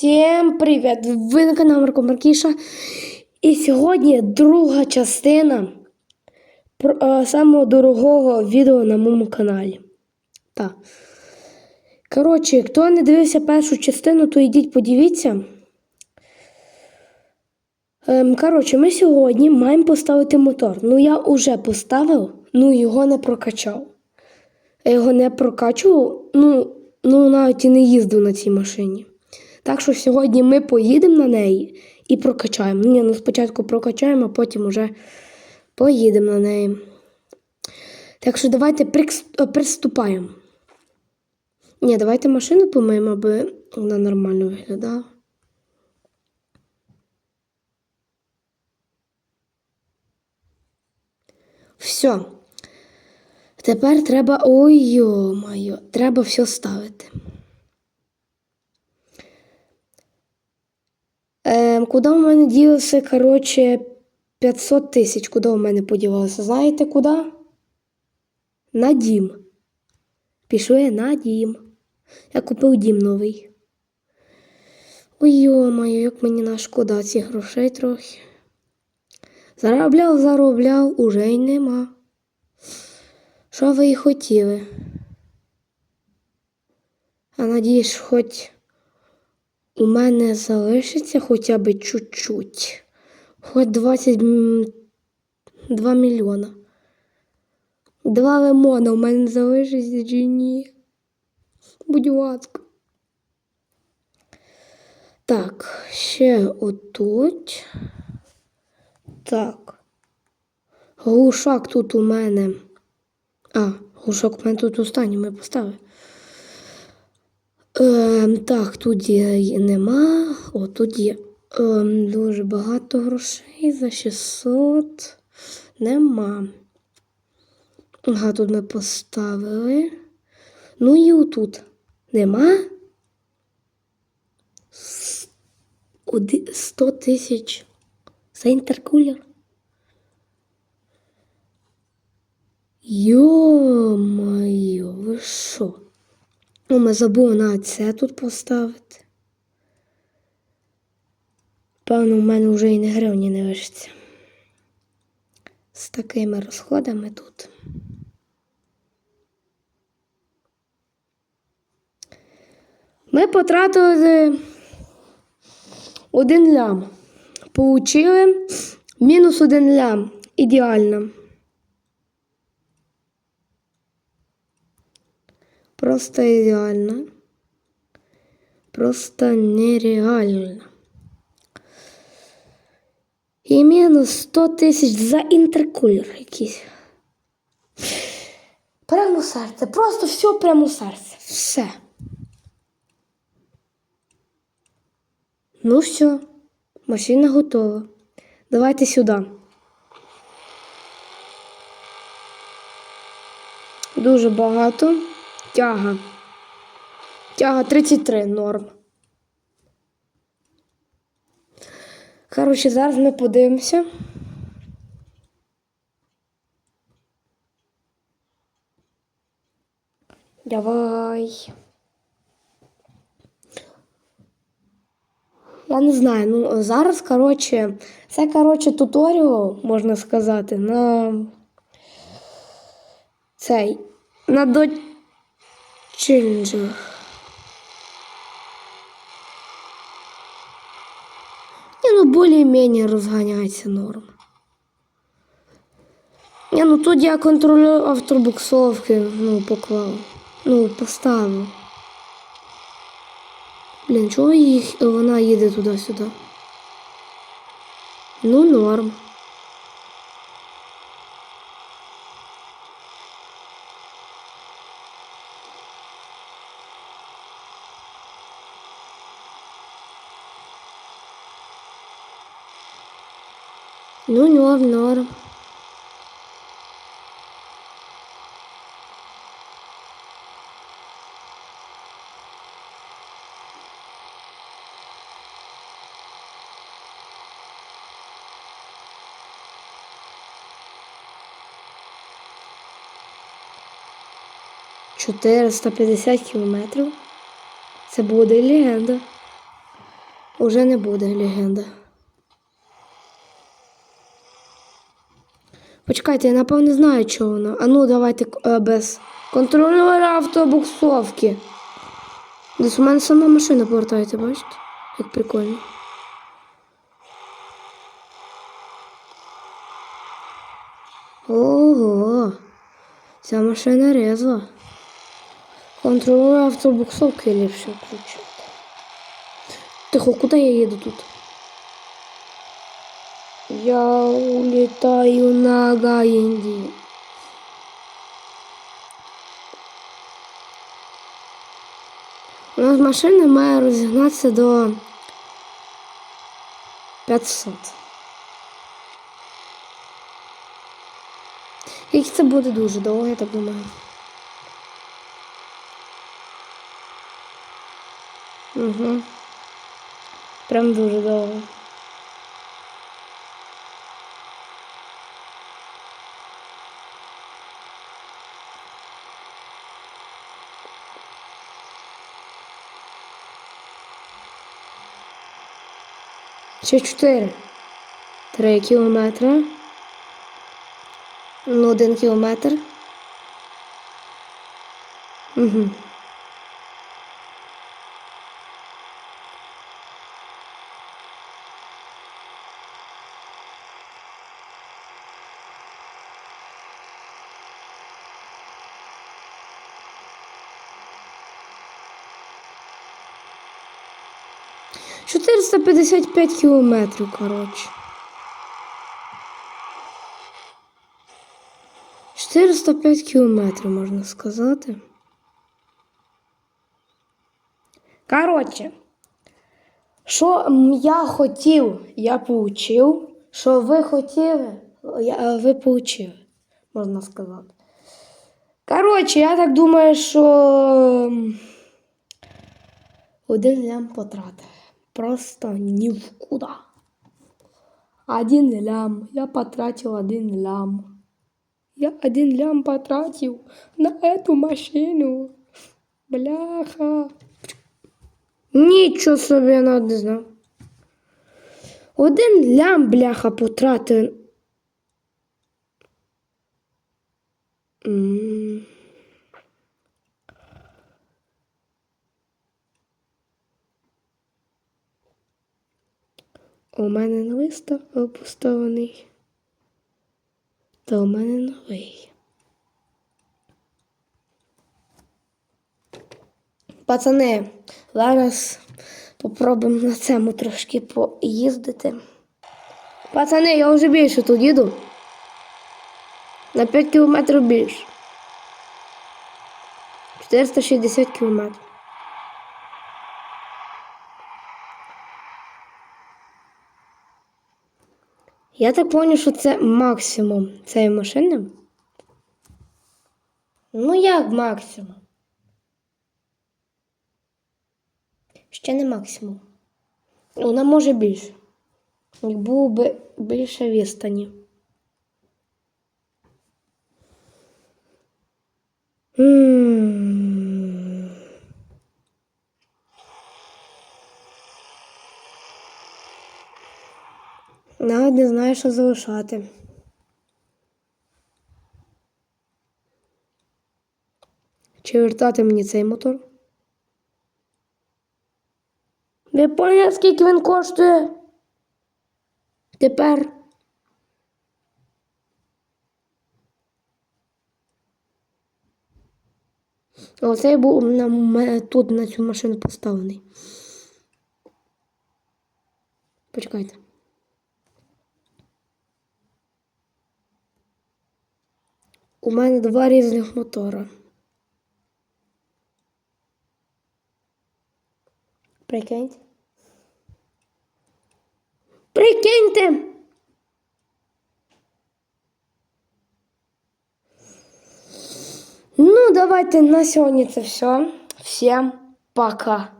Всім привіт! Ви на каналі Марко Маркіша. І сьогодні друга частина е, самого дорогого відео на моєму каналі. Так. Коротше, хто не дивився першу частину, то йдіть подивіться. Ем, коротше, ми сьогодні маємо поставити мотор. Ну, я вже поставив, ну його не прокачав. Я його не прокачував, ну, ну навіть і не їздив на цій машині. Так що сьогодні ми поїдемо на неї і прокачаємо. Ні, ну спочатку прокачаємо, а потім уже поїдемо на неї. Так що давайте е, приступаємо. Ні, давайте машину помиємо, аби вона нормально виглядала. Все. Тепер треба. Ой, йо-моє, треба все ставити. Ем, куди у мене ділося, коротше, 500 тисяч. Куди у мене поділося? Знаєте куди? На дім. Пішли на дім. Я купив дім новий. Ой, йо-моє, як мені на шкода цих грошей трохи. Заробляв, заробляв, уже й нема. Що ви і хотіли? А надіюсь, хоч у мене залишиться хоча б чуть-чуть. Хоч 22 мільйона. Два лимона у мене залишиться чи ні. Будь ласка. Так, ще отут. Так. Глушак тут у мене. А, глушак у мене тут останній ми поставили. Ем, так, тут є нема. О, тут є ем, дуже багато грошей за 600. Нема. Ага, тут ми поставили. Ну і отут. Нема. 100 тисяч за інтеркулер. Йо-моє, ви що? Ну, ми забули на це тут поставити. Певно, в мене вже і не гривні не лишиться. З такими розходами тут. Ми потратили один лям. Получили мінус один лям. Ідеально. Просто ідеально. Просто нереально. І мінус 100 тисяч за інтеркулер якийсь. Прямо серце. Просто все прямо серце. Все. Ну все. Машина готова. Давайте сюди. Дуже багато. Тяга. Тяга 33 норм. Коротше, зараз ми подивимося. Давай. Я не знаю, ну зараз, коротше, це, коротше, туторіал, можна сказати, на цей, на до челленджах. Не, ну более-менее розганяється норм. Не, ну тут я контролюю автобуксовки, ну, поклав. Ну, поставив. Блін, чого їх вона їде туди-сюди? Ну, норм. Ну, норм, норм. Чотириста п'ятдесят кілометрів. Це буде легенда. Уже не буде легенда. Почекайте, я напевно знаю, що воно. А ну, давайте е, без контролера автобуксовки. Десь у мене сама машина повертається, бачите? Як прикольно. Ого, ця машина резва. Контролер автобуксовки ліпше включити. Тихо, куди я їду тут? Я улетаю на Гаїнді. У нас машина має розігнатися до 500. І це буде дуже довго, я так думаю. Угу. Прям дуже довго. Ще чотири. Три кілометри. Ну, один кілометр. Угу. Чотириста п'ятдесят п'ять кілометрів, коротше. 405 кілометрів, можна сказати. Коротше, що я хотів, я получив. Що ви хотіли, я, ви получили, можна сказати. Коротше, я так думаю, що один лям потратив. Просто ні в куда. Один лям. Я потратил один лям. Я один лям потратил на эту машину. Бляха. Нічого собі я навіть не знав. Один лям, бляха, потратив. М. У мене новий ста- поставлений. Та у мене новий. Пацани, зараз попробуємо на цьому трошки поїздити. Пацани, я вже більше тут їду. На 5 кілометрів більше. 460 кілометрів. Я так понял, що це максимум цієї машини. Ну як максимум? Ще не максимум. Вона може більше. Було би більше відстані. М. Навіть не знаю, що залишати. Чи вертати мені цей мотор? Ви поняли, скільки він коштує? Тепер. Оцей був на тут на цю машину поставлений. Почекайте. У мене два різних мотора. Прикиньте. Прикиньте. Ну, давайте на сьогодні це все. Всім пока.